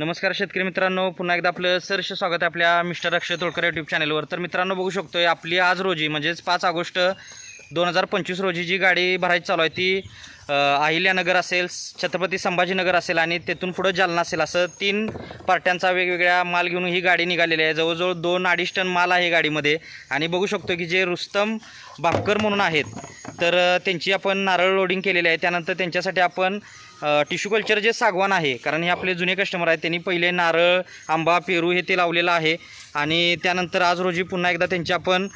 नमस्कार शेतकरी मित्रांनो पुन्हा एकदा आपलं सरश स्वागत आहे आपल्या मिस्टर अक्षय तोडकर यूट्यूब चॅनलवर तर मित्रांनो बघू शकतोय आपली आज रोजी म्हणजेच पाच ऑगस्ट दोन हजार पंचवीस रोजी जी गाडी भरायची चालू आहे ती अहिल्यानगर असेल छत्रपती संभाजीनगर असेल आणि तेथून पुढं जालना असेल असं तीन पार्ट्यांचा वेगवेगळ्या माल घेऊन ही गाडी निघालेली आहे. जवळजवळ दोन अडीच टन माल आहे गाडीमध्ये. आणि बघू शकतो की जे रुस्तम भापकर म्हणून आहेत तर त्यांची आपण नारळ लोडिंग केलेली आहे. त्यानंतर त्यांच्यासाठी आपण टिश्यू कल्चर जे सागवान आहे कारण हे आपले जुने कस्टमर आहेत त्यांनी पहिले नारळ आंबा पेरू हे ते लावलेलं आहे. आणि त्यानंतर आज रोजी पुन्हा एकदा त्यांची आपण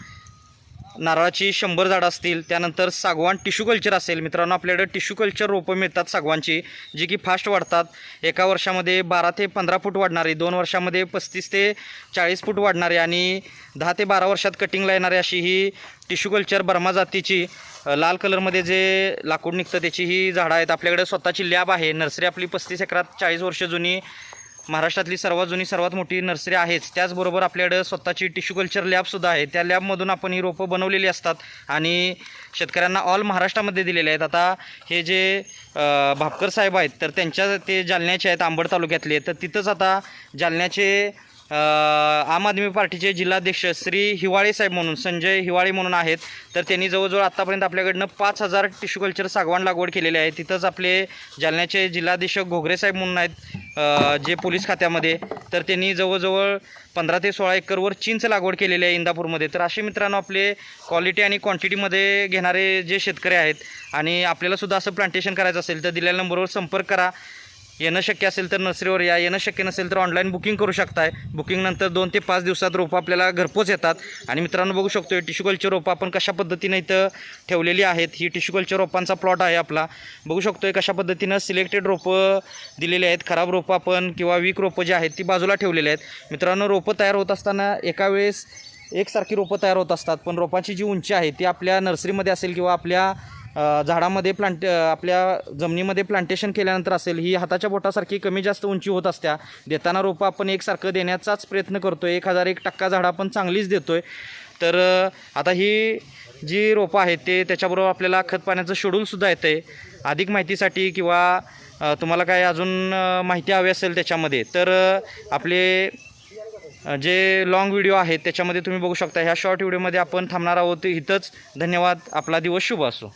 नारळाची शंभर झाडं असतील त्यानंतर सागवान टिश्यू कल्चर असेल. मित्रांनो आपल्याकडे टिश्यू कल्चर रोपं मिळतात सागवानची जी की फास्ट वाढतात. एका वर्षामध्ये बारा ते पंधरा फूट वाढणारी दोन वर्षामध्ये पस्तीस ते चाळीस फूट वाढणारी आणि दहा ते बारा वर्षात कटिंगला येणारी अशी ही टिश्यू कल्चर बर्मा जातीची लाल कलरमध्ये जे लाकूड निघतं त्याची ही झाडं आहेत. आपल्याकडे स्वतःची लॅब आहे नर्सरी आपली पस्तीस एकरात चाळीस वर्ष जुनी महाराष्ट्रातली सर्वात जुनी सर्वात मोठी नर्सरी आहेच. त्याचबरोबर आपल्याकडं स्वतःची टिश्यू कल्चर लॅबसुद्धा आहे. त्या लॅबमधून आपण ही रोपं बनवलेली असतात आणि शेतकऱ्यांना ऑल महाराष्ट्रामध्ये दिलेले आहेत. आता हे जे भापकर साहेब आहेत तर त्यांच्या ते जालन्याचे आहेत आंबड तालुक्यातले. तर तिथंच आता जालन्याचे आम आदमी पार्टीचे जिल्हाध्यक्ष श्री हिवाळे साहेब म्हणून संजय हिवाळे म्हणून आहेत. तर त्यांनी जवळजवळ आत्तापर्यंत आपल्याकडनं पाच हजार टिश्यू कल्चर सागवान लागवड केलेली आहे. तिथंच आपले जालन्याचे जिल्हाध्यक्ष घोगरे साहेब म्हणून आहेत जे पोलीस खात्यामध्ये. तर त्यांनी जवळजवळ पंधरा ते सोळा एकरवर चिंच लागवड केलेली आहे इंदापूरमध्ये. तर असे मित्रांनो आपले क्वालिटी आणि क्वांटिटीमध्ये घेणारे जे शेतकरी आहेत आणि आपल्यालासुद्धा असं प्लांटेशन करायचं असेल तर दिलेल्या नंबरवर संपर्क करा. येणं शक्य असेल तर नर्सरीवर या येणं शक्य नसेल तर ऑनलाईन बुकिंग करू शकताय. बुकिंगनंतर दोन ते पाच दिवसात रोपं आपल्याला घरपोच येतात. आणि मित्रांनो बघू शकतो टिश्यू कल्चर रोपं आपण कशा पद्धतीनं इथं ठेवलेली आहेत. ही टिश्यू कल्चर रोपांचा प्लॉट आहे आपला. बघू शकतोय कशा पद्धतीनं सिलेक्टेड रोपं दिलेली आहेत. खराब रोपं आपण किंवा वीक रोपं जी आहेत ती बाजूला ठेवलेली आहेत. मित्रांनो रोपं तयार होत असताना एका वेळेस एकसारखी रोपं तयार होत असतात. पण रोपाची जी उंची आहे ती आपल्या नर्सरीमध्ये असेल किंवा आपल्या झाडामध्ये प्लांट आपल्या जमिनीमध्ये प्लांटेशन केल्यानंतर असेल ही हाताच्या बोटासारखी कमी जास्त उंची होत असत्या. देताना रोपं आपण एकसारखं देण्याचाच प्रयत्न करतो आहे एक हजार एक टक्का झाडं आपण चांगलीच देतो आहे तर आता ही जी रोपं आहेत ते त्याच्याबरोबर आपल्याला खत पाण्याचं शेड्यूलसुद्धा येतं आहे अधिक माहितीसाठी किंवा तुम्हाला काय अजून माहिती हवी असेल त्याच्यामध्ये तर आपले जे लॉंग व्हिडिओ आहेत त्याच्यामध्ये तुम्ही बघू शकता. ह्या शॉर्ट व्हिडिओमध्ये आपण थांबणार आहोत. इथंच धन्यवाद. आपला दिवस शुभ असो.